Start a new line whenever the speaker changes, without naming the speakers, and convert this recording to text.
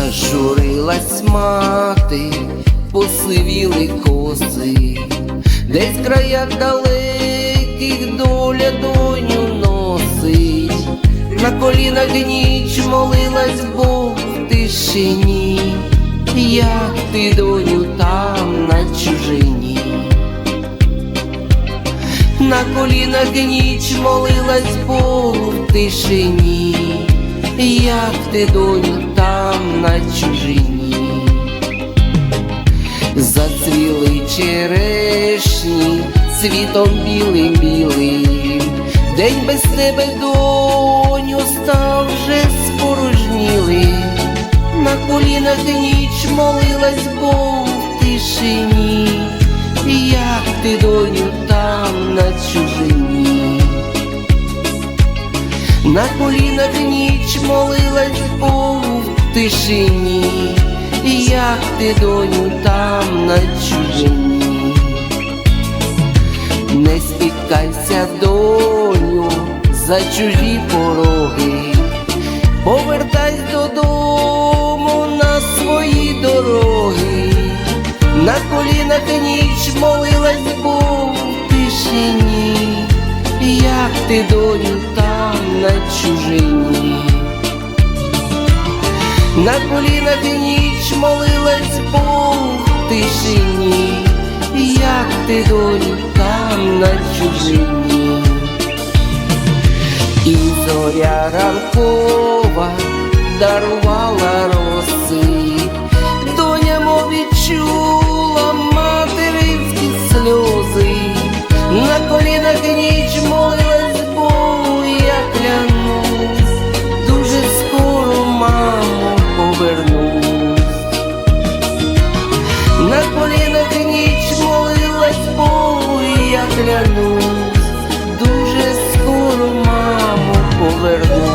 зажурилась мати, посивіли коси, десь края далеких доля доню носить, на колінах ніч молилась Бог в тишині, як ти доню там на чужині. На колінах ніч молилась Бог в тишині як ти доню там на чужині, зацвіли черешні, світом білим білим, день без тебе доню став вже спорожнілим, на колінах ніч молилась Богу в тишині, як ти доню На колінах ніч молилась Богу в тишині, як ти доню там на чужині. Не спіткайся, доню, за чужі пороги, повертайся додому на свої дороги, на колінах ніч молилась Богу в тишині, як ти доню там На колінах ніч молилась Бог тишині, як ти доню там на чужині. І зоря ранкова дарувала Дуже скоро маму поверну.